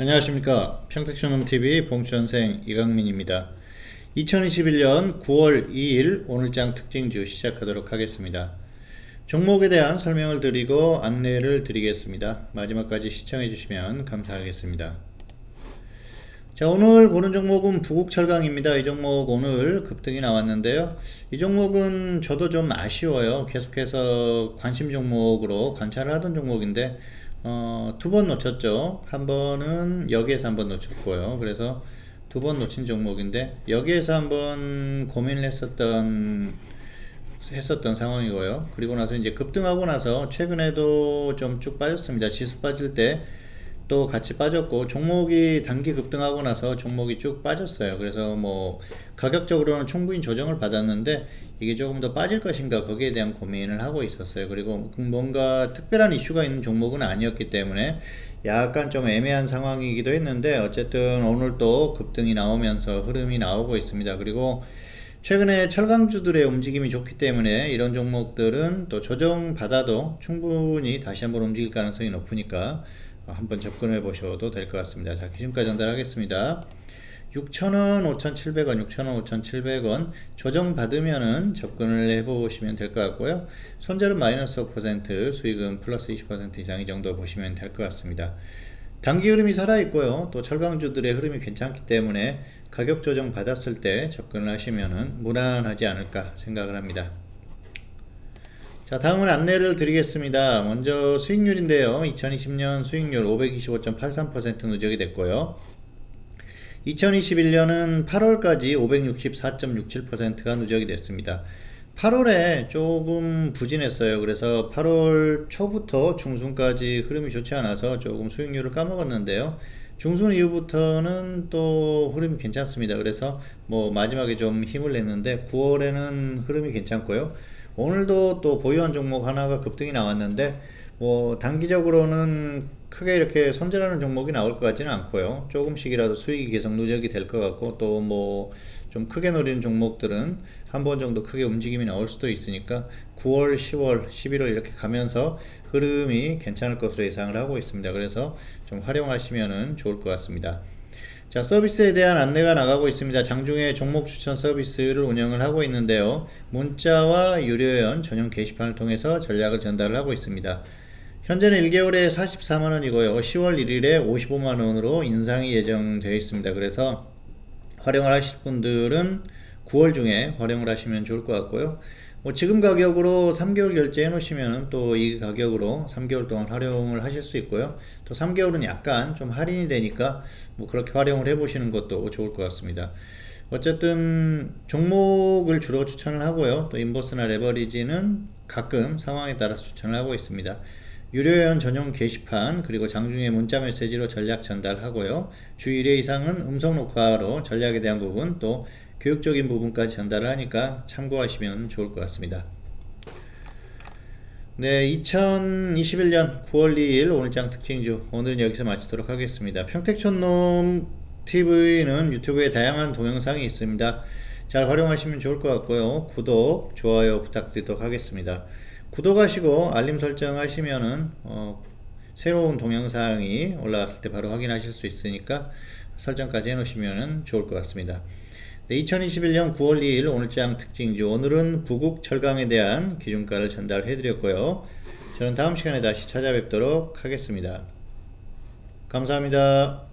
안녕하십니까. 평택촌놈TV 봉천생 이강민입니다. 2021년 9월 2일 오늘장 특징주 시작하도록 하겠습니다. 종목에 대한 설명을 드리고 안내를 드리겠습니다. 마지막까지 시청해 주시면 감사하겠습니다. 자 오늘 보는 종목은 부국철강입니다. 이 종목 오늘 급등이 나왔는데요. 이 종목은 저도 좀 아쉬워요. 계속해서 관심 종목으로 관찰을 하던 종목인데 어, 두 번 놓쳤죠. 한 번은 여기에서 한 번 놓쳤고요. 그래서 두 번 놓친 종목인데 여기에서 한 번 고민을 했었던 했었던 상황이고요. 그리고 나서 이제 급등하고 나서 최근에도 좀 쭉 빠졌습니다. 지수 빠질 때 또 같이 빠졌고 종목이 단기 급등하고 나서 종목이 쭉 빠졌어요. 그래서 뭐 가격적으로는 충분히 조정을 받았는데 이게 조금 더 빠질 것인가 거기에 대한 고민을 하고 있었어요. 그리고 뭔가 특별한 이슈가 있는 종목은 아니었기 때문에 약간 좀 애매한 상황이기도 했는데 어쨌든 오늘 또 급등이 나오면서 흐름이 나오고 있습니다. 그리고 최근에 철강주들의 움직임이 좋기 때문에 이런 종목들은 또 조정 받아도 충분히 다시 한번 움직일 가능성이 높으니까 한번 접근해 보셔도 될 것 같습니다. 자, 기준가 전달하겠습니다. 6,000원, 5,700원, 6,000원, 5,700원 조정 받으면은 접근을 해보시면 될 것 같고요. 손절은 마이너스 5%, 수익은 플러스 20% 이상 이 정도 보시면 될 것 같습니다. 단기 흐름이 살아있고요. 또 철강주들의 흐름이 괜찮기 때문에 가격 조정 받았을 때 접근을 하시면은 무난하지 않을까 생각을 합니다. 자 다음은 안내를 드리겠습니다. 먼저 수익률인데요. 2020년 수익률 525.83% 누적이 됐고요. 2021년은 8월까지 564.67%가 누적이 됐습니다. 8월에 조금 부진했어요. 그래서 8월 초부터 중순까지 흐름이 좋지 않아서 조금 수익률을 까먹었는데요. 중순 이후부터는 또 흐름이 괜찮습니다. 그래서 뭐 마지막에 좀 힘을 냈는데 9월에는 흐름이 괜찮고요. 오늘도 또 보유한 종목 하나가 급등이 나왔는데 뭐 단기적으로는 크게 이렇게 손절하는 종목이 나올 것 같지는 않고요. 조금씩이라도 수익이 계속 누적이 될 것 같고 또 뭐 좀 크게 노리는 종목들은 한 번 정도 크게 움직임이 나올 수도 있으니까 9월, 10월, 11월 이렇게 가면서 흐름이 괜찮을 것으로 예상을 하고 있습니다. 그래서 좀 활용하시면 좋을 것 같습니다. 자, 서비스에 대한 안내가 나가고 있습니다. 장중에 종목 추천 서비스를 운영을 하고 있는데요. 문자와 유료연 전용 게시판을 통해서 전략을 전달을 하고 있습니다. 현재는 1개월에 44만원이고요. 10월 1일에 55만원으로 인상이 예정되어 있습니다. 그래서 활용을 하실 분들은 9월 중에 활용을 하시면 좋을 것 같고요. 뭐 지금 가격으로 3개월 결제해 놓으시면 또 이 가격으로 3개월 동안 활용을 하실 수 있고요. 또 3개월은 약간 좀 할인이 되니까 뭐 그렇게 활용을 해 보시는 것도 좋을 것 같습니다. 어쨌든 종목을 주로 추천을 하고요. 또 인버스나 레버리지는 가끔 상황에 따라서 추천을 하고 있습니다. 유료회원 전용 게시판 그리고 장중에 문자 메시지로 전략 전달하고요. 주 1회 이상은 음성 녹화로 전략에 대한 부분 또 교육적인 부분까지 전달을 하니까 참고하시면 좋을 것 같습니다. 네, 2021년 9월 2일 오늘장 특징주 오늘은 여기서 마치도록 하겠습니다. 평택촌놈 TV는 유튜브에 다양한 동영상이 있습니다. 잘 활용하시면 좋을 것 같고요. 구독, 좋아요 부탁드리도록 하겠습니다. 구독하시고 알림 설정하시면은 어, 새로운 동영상이 올라왔을 때 바로 확인하실 수 있으니까 설정까지 해놓으시면 좋을 것 같습니다. 네, 2021년 9월 2일 오늘장 특징주 오늘은 부국 철강에 대한 기준가를 전달해 드렸고요. 저는 다음 시간에 다시 찾아뵙도록 하겠습니다. 감사합니다.